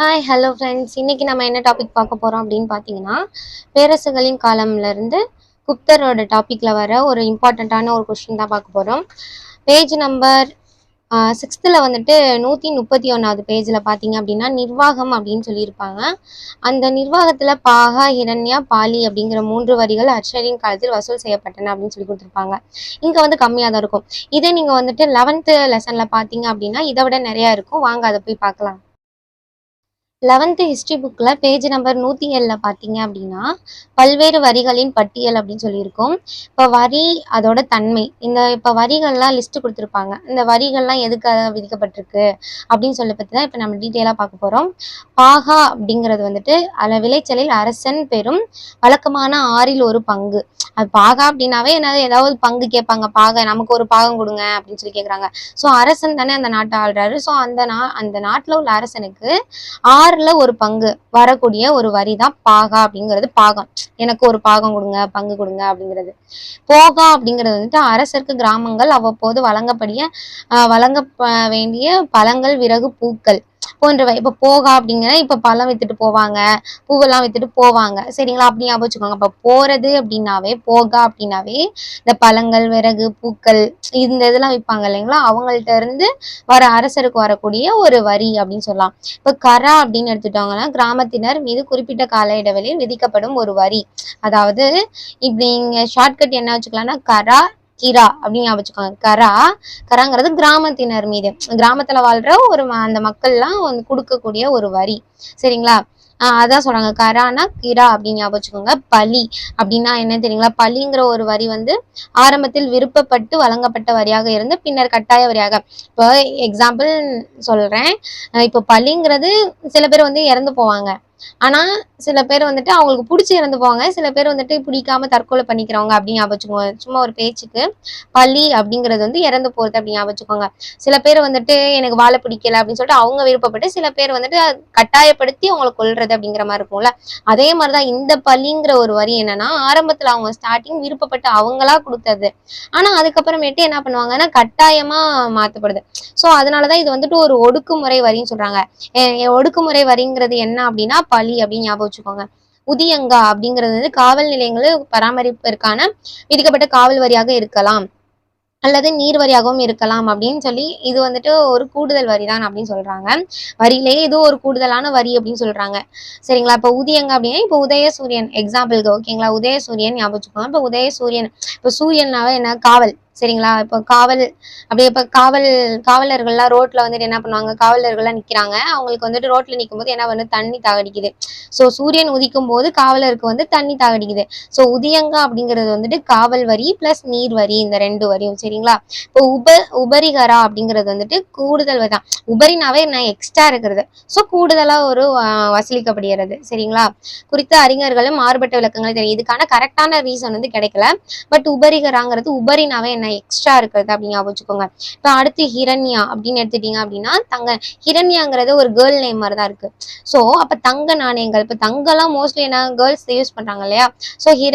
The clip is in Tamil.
ஹாய் ஹலோ ஃப்ரெண்ட்ஸ் இன்னைக்கு நம்ம என்ன டாபிக் பார்க்க போகிறோம் அப்படின்னு பார்த்தீங்கன்னா பேரரசுகளின் காலம்லேருந்து குப்தரோட டாப்பிக்கில் வர ஒரு இம்பார்ட்டண்ட்டான ஒரு கொஷின் தான் பார்க்க போகிறோம் பேஜ் நம்பர் சிக்ஸ்த்தில் வந்துட்டு நூற்றி முப்பத்தி ஒன்றாவது பேஜில் பார்த்தீங்க அப்படின்னா நிர்வாகம் அப்படின்னு சொல்லியிருப்பாங்க. அந்த நிர்வாகத்தில் பாகா ஹிரண்யா பாலி அப்படிங்கிற மூன்று வரிகள் அர்ஷரின் காலத்தில் வசூல் செய்யப்பட்டன அப்படின்னு சொல்லி கொடுத்துருப்பாங்க. இங்கே வந்து கம்மியாக தான் இருக்கும். இதே நீங்கள் வந்துட்டு லெவன்த்து லெசனில் பார்த்தீங்க அப்படின்னா இதை விட நிறையா இருக்கும். வாங்க அதை போய் பார்க்கலாம். லெவன்த்து ஹிஸ்ட்ரி புக்கில் பேஜ் நம்பர் நூற்றி ஏழில் பார்த்தீங்க அப்படின்னா பல்வேறு வரிகளின் பட்டியல் அப்படின்னு சொல்லியிருக்கோம். இப்போ வரி அதோட தன்மை. இந்த இப்போ வரிகள்லாம் லிஸ்ட்டு கொடுத்துருப்பாங்க. இந்த வரிகள்லாம் எதுக்காக விதிக்கப்பட்டிருக்கு அப்படின்னு சொல்லி பற்றி தான் இப்போ நம்ம டீட்டெயிலாக பார்க்க போகிறோம் பாகா அப்படிங்கிறது வந்துட்டு அதில் விளைச்சலில் அரசன் பெறும் வழக்கமான ஆறில் ஒரு பங்கு. அது பாகா அப்படின்னாவே என்ன ஏதாவது பங்கு கேட்பாங்க. பாக நமக்கு ஒரு பாகம் கொடுங்க அப்படின்னு சொல்லி கேட்குறாங்க. ஸோ அரசன் தானே அந்த நாட்டை ஆள்றாரு. ஸோ அந்த நா அந்த நாட்டில் உள்ள அரசனுக்கு ஆறுல ஒரு பங்கு வரக்கூடிய ஒரு வரி தான் பாகா அப்படிங்கிறது பாகம். எனக்கு ஒரு பாகம் கொடுங்க பங்கு கொடுங்க அப்படிங்கிறது. போகா அப்படிங்கிறது வந்துட்டு அரசருக்கு கிராமங்கள் அவ்வப்போது வழங்கப்படிய வழங்க வேண்டிய பழங்கள் விறகு பூக்கள். போன்றவை. இப்போ போகா அப்படிங்கிற இப்போ பழம் வித்துட்டு போவாங்க. பூவெல்லாம் வித்துட்டு போவாங்க. சரிங்களா? அப்படி ஞாபகம் வச்சுக்கோங்க. அப்போ போறது அப்படின்னாவே போகா அப்படின்னாவே இந்த பழங்கள் விறகு பூக்கள் இந்த இதெல்லாம் விற்பாங்க இல்லைங்களா? அவங்கள்ட்ட இருந்து வர அரசருக்கு வரக்கூடிய ஒரு வரி அப்படின்னு சொல்லலாம். இப்போ கரா அப்படின்னு எடுத்துட்டோங்கன்னா கிராமத்தினர் மீது குறிப்பிட்ட கால இடைவெளியில் விதிக்கப்படும் ஒரு வரி. அதாவது இப்படி இங்க ஷார்ட்கட் என்ன வச்சுக்கலாம்னா கரா கிரா அப்படின்னு ஞாபகம் வச்சுக்கோங்க. கரா கராங்கிறது கிராமத்தினர் மீது. கிராமத்துல வாழ்ற ஒரு அந்த மக்கள்லாம் வந்து கொடுக்கக்கூடிய ஒரு வரி. சரிங்களா? ஆஹ் அதான் சொல்றாங்க. கரானா கிரா அப்படின்னு ஞாபகம் வச்சுக்கோங்க. பலி அப்படின்னா என்ன தெரியுங்களா? பலிங்கிற ஒரு வரி வந்து ஆரம்பத்தில் விருப்பப்பட்டு வழங்கப்பட்ட வரியாக இருந்து பின்னர் கட்டாய வரியாக. இப்போ எக்ஸாம்பிள் சொல்றேன். இப்போ பலிங்கிறது சில பேர் வந்து இறந்து போவாங்க. ஆனா சில பேர் வந்துட்டு அவங்களுக்கு பிடிச்சி இறந்து போவாங்க சில பேர் வந்துட்டு பிடிக்காம தற்கொலை பண்ணிக்கிறவங்க அப்படின்னு ஞாபகம் சும்மா ஒரு பேச்சுக்கு பள்ளி அப்படிங்கிறது வந்து இறந்து போறது அப்படின்னு ஞாபகம் சில பேர் வந்துட்டு எனக்கு வாழை பிடிக்கல அப்படின்னு சொல்லிட்டு அவங்க விருப்பப்பட்டு சில பேர் வந்துட்டு கட்டாயப்படுத்தி அவங்களை கொல்றது அப்படிங்கிற மாதிரி இருக்கும்ல. அதே மாதிரிதான் இந்த பள்ளிங்கிற ஒரு வரி என்னன்னா ஆரம்பத்துல அவங்க ஸ்டார்டிங் விருப்பப்பட்டு அவங்களா கொடுத்தது. ஆனா அதுக்கப்புறமேட்டு என்ன பண்ணுவாங்கன்னா கட்டாயமா மாத்தப்படுது. சோ அதனாலதான் இது வந்துட்டு ஒரு ஒடுக்குமுறை வரின்னு சொல்றாங்க. ஒடுக்குமுறை வரிங்கிறது என்ன அப்படின்னா காப்பாளி அப்படின்னு ஞாபகம் வச்சுக்கோங்க. உதியங்கா அப்படிங்கிறது வந்து காவல் நிலையங்களில் பராமரிப்பிற்கான விதிக்கப்பட்ட காவல் வரியாக இருக்கலாம். அல்லது நீர் வரியாகவும் இருக்கலாம் அப்படின்னு சொல்லி இது வந்துட்டு ஒரு கூடுதல் வரி தான் அப்படின்னு சொல்றாங்க. வரியிலேயே இது ஒரு கூடுதலான வரி அப்படின்னு சொல்றாங்க. சரிங்களா? இப்போ உதியங்க அப்படின்னா இப்போ உதயசூரியன் எக்ஸாம்பிளுக்கு ஓகேங்களா உதயசூரியன் ஞாபகம் வச்சுக்கோங்க. இப்போ உதயசூரியன் இப்போ சூரியனாவே என்ன? காவல். சரிங்களா? இப்போ காவல் அப்படியே இப்போ காவல் காவலர்கள்லாம் ரோட்ல வந்துட்டு என்ன பண்ணுவாங்க? காவலர்கள்லாம் நிக்கிறாங்க. அவங்களுக்கு வந்துட்டு ரோட்ல நிற்கும் போது என்ன வந்து தண்ணி தாகடிக்குது. ஸோ சூரியன் உதிக்கும் போது காவலருக்கு வந்து தண்ணி தாகடிக்குது. ஸோ உதயங்கா அப்படிங்கிறது வந்துட்டு காவல் வரி பிளஸ் நீர் வரி இந்த ரெண்டு வரியும். சரிங்களா? இப்போ உப உபரிகரா அப்படிங்கிறது வந்துட்டு கூடுதல் வரி தான். உபரினாவே என்ன எக்ஸ்ட்ரா இருக்கிறது. ஸோ கூடுதலா ஒரு வசூலிக்கப்படுகிறது. சரிங்களா? குறித்த அறிஞர்களும் மாறுபட்ட விளக்கங்கள் தெரியும் இதுக்கான கரெக்டான ரீசன் வந்து கிடைக்கல. பட் உபரிகராங்கிறது உபரினாவே என்ன எக்ஸ்ட்ரா இருக்கிறது அப்படின்னு ஞாபகம் வச்சுக்கோங்க. இப்போ அடுத்து ஹிரண்யா அப்படின்னு எடுத்துட்டீங்க அப்படின்னா தங்க ஹிரண்யாங்கிறது ஒரு கேர்ள் நேம் மாதிரி தான் இருக்கு. ஸோ அப்போ தங்க நாணயங்கள் இப்போ தங்கெல்லாம் மோஸ்ட்லி என்ன கேர்ள்ஸ் யூஸ் பண்றாங்க இல்லையா? ஸோ ஹிர